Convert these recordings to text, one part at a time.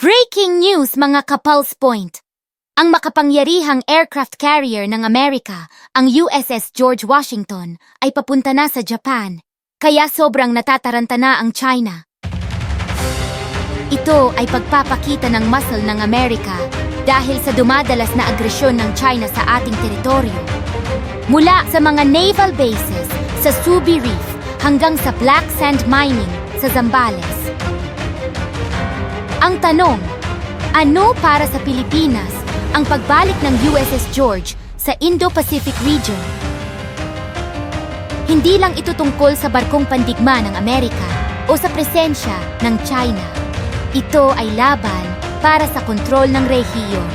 Breaking news mga kapulse point! Ang makapangyarihang aircraft carrier ng Amerika, ang USS George Washington, ay papunta na sa Japan, kaya sobrang natataranta na ang China. Ito ay pagpapakita ng muscle ng Amerika dahil sa dumadalas na agresyon ng China sa ating teritoryo. Mula sa mga naval bases sa Subi Reef hanggang sa Black Sand Mining sa Zambales. Ang tanong, ano para sa Pilipinas ang pagbalik ng USS George sa Indo-Pacific region? Hindi lang ito tungkol sa barkong pandigma ng Amerika o sa presensya ng China. Ito ay laban para sa kontrol ng rehiyon.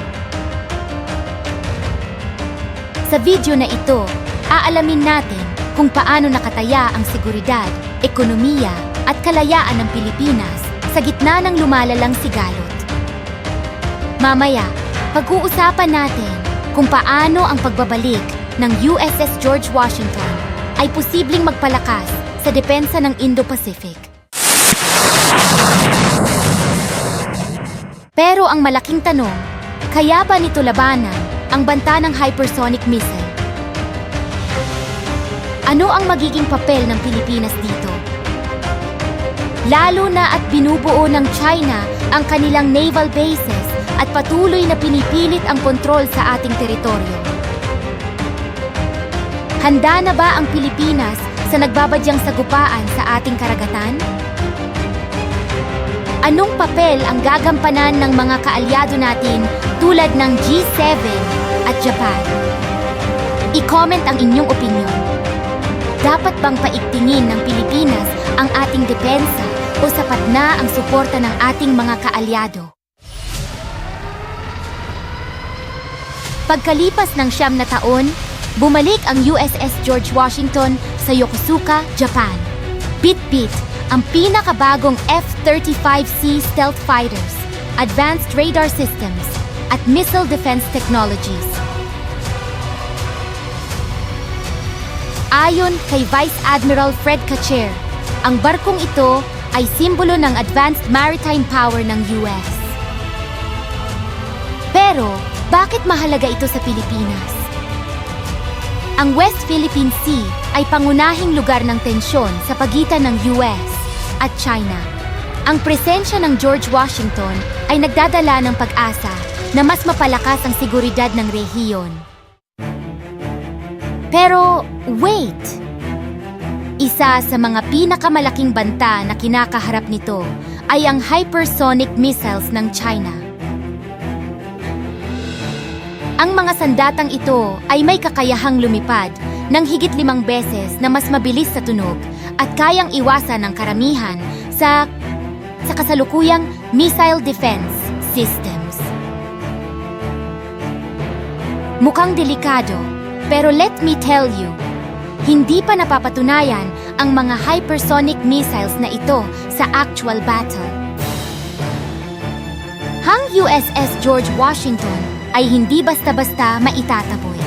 Sa video na ito, aalamin natin kung paano nakataya ang seguridad, ekonomiya at kalayaan ng Pilipinas sa gitna ng lumalalang sigalot. Mamaya, pag-uusapan natin kung paano ang pagbabalik ng USS George Washington ay posibleng magpalakas sa depensa ng Indo-Pacific. Pero ang malaking tanong, kaya ba nito labanan ang banta ng hypersonic missile? Ano ang magiging papel ng Pilipinas dito? Lalo na at binubuo ng China ang kanilang naval bases at patuloy na pinipilit ang kontrol sa ating teritoryo. Handa na ba ang Pilipinas sa nagbabadyang sagupaan sa ating karagatan? Anong papel ang gagampanan ng mga kaalyado natin tulad ng G7 at Japan? I-comment ang inyong opinion. Dapat bang paigtingin ng Pilipinas ang ating depensa o sapat na ang suporta ng ating mga kaalyado? Pagkalipas ng siyam na taon, bumalik ang USS George Washington sa Yokosuka, Japan. Bit-bit ang pinakabagong F-35C stealth fighters, advanced radar systems, at missile defense technologies. Ayon kay Vice Admiral Fred Kacher, ang barkong ito ay simbolo ng advanced maritime power ng US. Pero, bakit mahalaga ito sa Pilipinas? Ang West Philippine Sea ay pangunahing lugar ng tensyon sa pagitan ng US at China. Ang presensya ng George Washington ay nagdadala ng pag-asa na mas mapalakas ang seguridad ng rehiyon. Pero, wait! Isa sa mga pinakamalaking banta na kinakaharap nito ay ang hypersonic missiles ng China. Ang mga sandatang ito ay may kakayahang lumipad ng higit limang beses na mas mabilis sa tunog at kayang iwasan ng karamihan sa sa kasalukuyang missile defense systems. Mukhang delikado, pero let me tell you, hindi pa napapatunayan ang mga hypersonic missiles na ito sa actual battle. Hang USS George Washington ay hindi basta-basta maitataboy.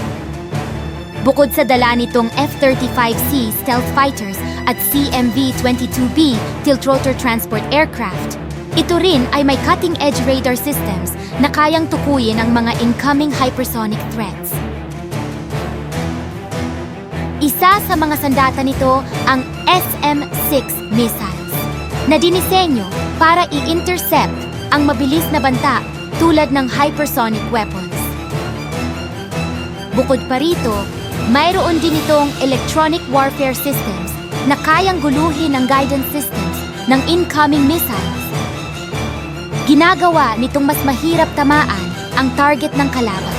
Bukod sa dala nitong F-35C stealth fighters at CMV-22B tiltrotor transport aircraft, ito rin ay may cutting-edge radar systems na kayang tukuyin ang mga incoming hypersonic threats. Isa sa mga sandata nito ang SM-6 missiles na dinisenyo para i-intercept ang mabilis na banta tulad ng hypersonic weapons. Bukod pa rito, mayroon din itong electronic warfare systems na kayang guluhin ang guidance systems ng incoming missiles. Ginagawa nitong mas mahirap tamaan ang target ng kalaban.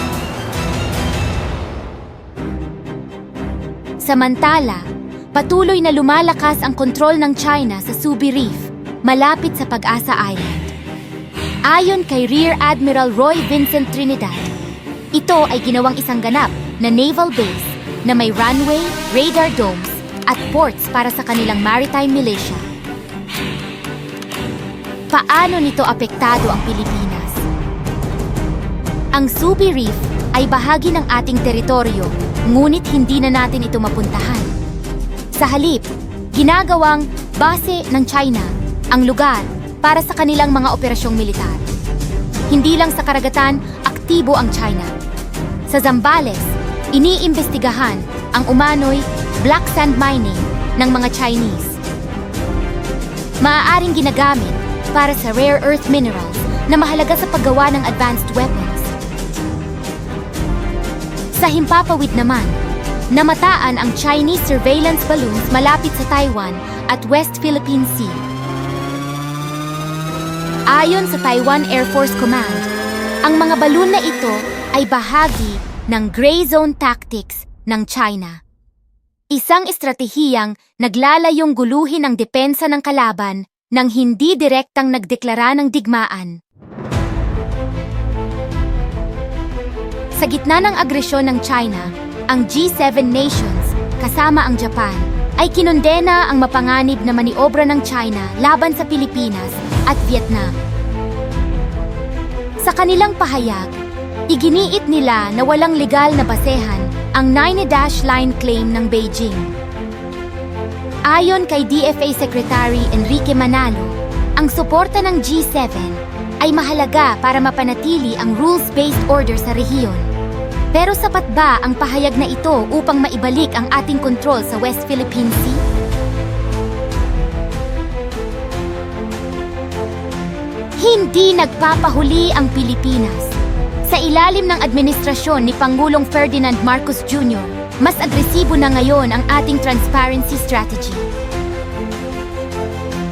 Samantala, patuloy na lumalakas ang kontrol ng China sa Subi Reef, malapit sa Pag-asa Island. Ayon kay Rear Admiral Roy Vincent Trinidad, ito ay ginawang isang ganap na naval base na may runway, radar domes, at ports para sa kanilang maritime militia. Paano nito apektado ang Pilipinas? Ang Subi Reef ay bahagi ng ating teritoryo, ngunit hindi na natin ito mapuntahan. Sa halip, ginagawang base ng China ang lugar para sa kanilang mga operasyong militar. Hindi lang sa karagatan, aktibo ang China. Sa Zambales, iniimbestigahan ang umano'y black sand mining ng mga Chinese. Maaaring ginagamit para sa rare earth minerals na mahalaga sa paggawa ng advanced weapons. Sa Himpapawid naman, namataan ang Chinese surveillance balloons malapit sa Taiwan at West Philippine Sea. Ayon sa Taiwan Air Force Command, ang mga balloon na ito ay bahagi ng gray zone tactics ng China. Isang estratehiyang naglalayong guluhin ang depensa ng kalaban nang hindi direktang nagdeklara ng digmaan. Sa gitna ng agresyon ng China, ang G7 nations, kasama ang Japan, ay kinondena ang mapanganib na maniobra ng China laban sa Pilipinas at Vietnam. Sa kanilang pahayag, iginiit nila na walang legal na basehan ang 9-dash line claim ng Beijing. Ayon kay DFA Secretary Enrique Manalo, ang suporta ng G7 ay mahalaga para mapanatili ang rules-based order sa rehiyon. Pero sapat ba ang pahayag na ito upang maibalik ang ating kontrol sa West Philippine Sea? Hindi nagpapahuli ang Pilipinas. Sa ilalim ng administrasyon ni Pangulong Ferdinand Marcos Jr., mas agresibo na ngayon ang ating transparency strategy.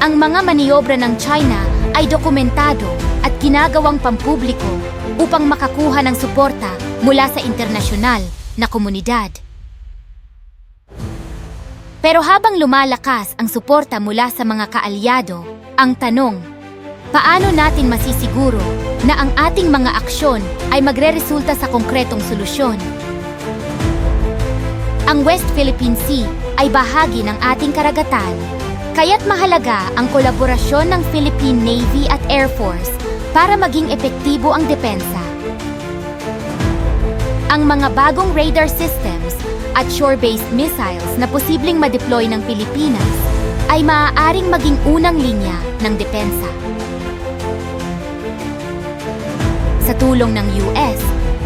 Ang mga maniobra ng China ay dokumentado at ginagawang pampubliko upang makakuha ng suporta mula sa internasyonal na komunidad. Pero habang lumalakas ang suporta mula sa mga kaalyado, ang tanong, paano natin masisiguro na ang ating mga aksyon ay magreresulta sa konkretong solusyon? Ang West Philippine Sea ay bahagi ng ating karagatan, kaya't mahalaga ang kolaborasyon ng Philippine Navy at Air Force para maging epektibo ang depensa. Ang mga bagong radar systems at shore-based missiles na posibleng ma-deploy ng Pilipinas ay maaaring maging unang linya ng depensa. Sa tulong ng US,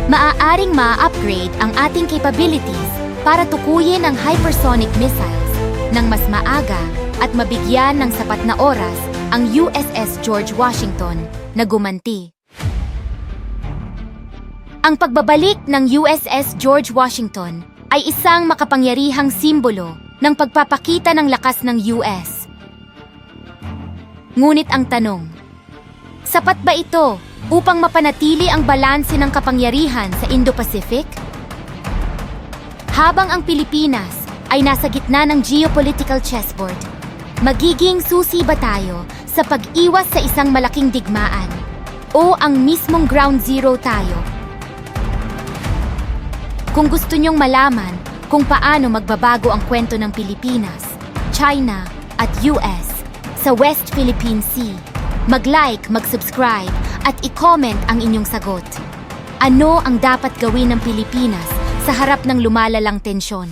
maaaring ma-upgrade ang ating capabilities para tukuyin ang hypersonic missiles ng mas maaga at mabigyan ng sapat na oras ang USS George Washington na gumanti. Ang pagbabalik ng USS George Washington ay isang makapangyarihang simbolo ng pagpapakita ng lakas ng US. Ngunit ang tanong, sapat ba ito upang mapanatili ang balanse ng kapangyarihan sa Indo-Pacific? Habang ang Pilipinas ay nasa gitna ng geopolitical chessboard, magiging susi ba tayo sa pag-iwas sa isang malaking digmaan? O ang mismong ground zero tayo? Kung gusto nyong malaman kung paano magbabago ang kwento ng Pilipinas, China at US sa West Philippine Sea, mag-like, mag-subscribe at i-comment ang inyong sagot. Ano ang dapat gawin ng Pilipinas sa harap ng lumalalang tensyon?